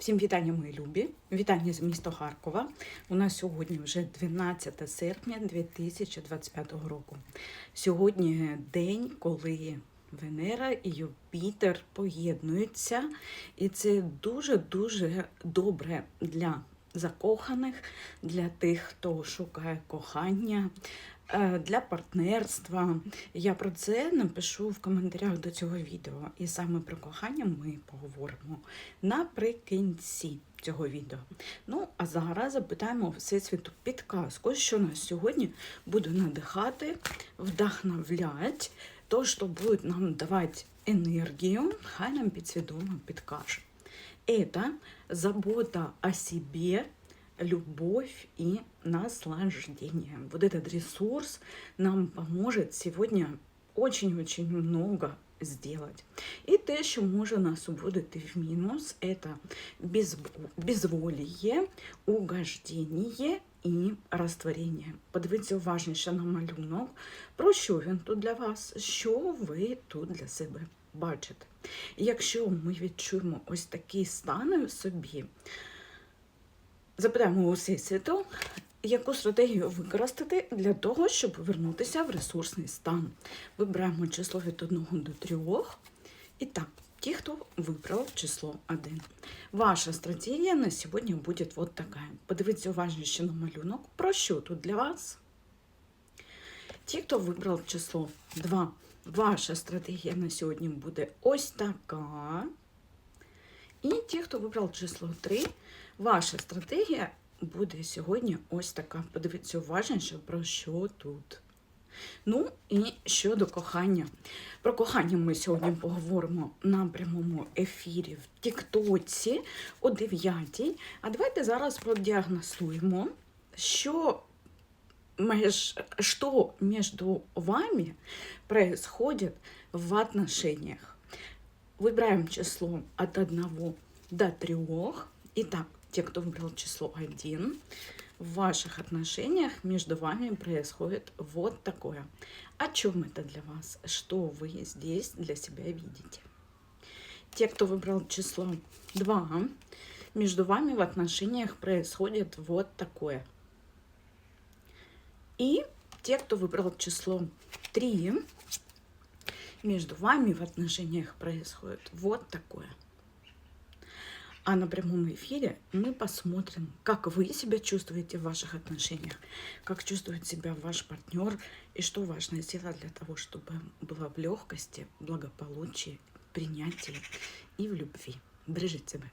Всім вітання, мої любі! Вітання з міста Харкова. У нас сьогодні вже 12 серпня 2025 року. Сьогодні день, коли Венера і Юпітер поєднуються, і це дуже-дуже добре для закоханих, для тих, хто шукає кохання, е, для партнерства. Я про це напишу в коментарях до цього відео. І саме про кохання ми поговоримо наприкінці цього відео. Ну, а зараз запитаємо Всесвіту підказку, що нас сьогодні буде надихати, вдохновлять, то, що буде нам давати енергію, хай нам підсвідомо підкаже. Это забота о себе, любовь и наслаждение. Вот этот ресурс нам поможет сегодня очень-очень много сделать. І те, що може нас уводити в мінус, це безбо- безволіє, угождення і розтворення. Подивіться уважніше на малюнок, про що він тут для вас, що ви тут для себе Бачите. І якщо ми відчуємо ось такі стани в собі, запитаємо у Всесвіту, яку стратегію використати для того, щоб повернутися в ресурсний стан. Вибираємо число від 1 до 3. І так, ті, хто вибрав число 1. Ваша стратегія на сьогодні буде вот така. Подивіться уважніше на малюнок. Про що тут для вас? Ті, хто вибрав число 2, ваша стратегія на сьогодні буде ось така. І ті, хто вибрав число 3, ваша стратегія буде сьогодні ось така. Подивіться уважніше, про що тут. Ну і щодо кохання. Про кохання ми сьогодні поговоримо на прямому ефірі в Тіктоці о 9. А давайте зараз продіагностуємо, що меж, что между вами происходит в отношениях. Выбираем число от 1 до 3. Итак, те, кто выбрал число 1, в ваших отношениях между вами происходит вот такое. О чем это для вас? Что вы здесь для себя видите? Те, кто выбрал число 2, между вами в отношениях происходит вот такое. И те, кто выбрал число 3, между вами в отношениях происходит вот такое. А на прямом эфире мы посмотрим, как вы себя чувствуете в ваших отношениях, как чувствует себя ваш партнер и что важно сделать для того, чтобы было в легкости, благополучии, принятии и в любви. Бережіть себе.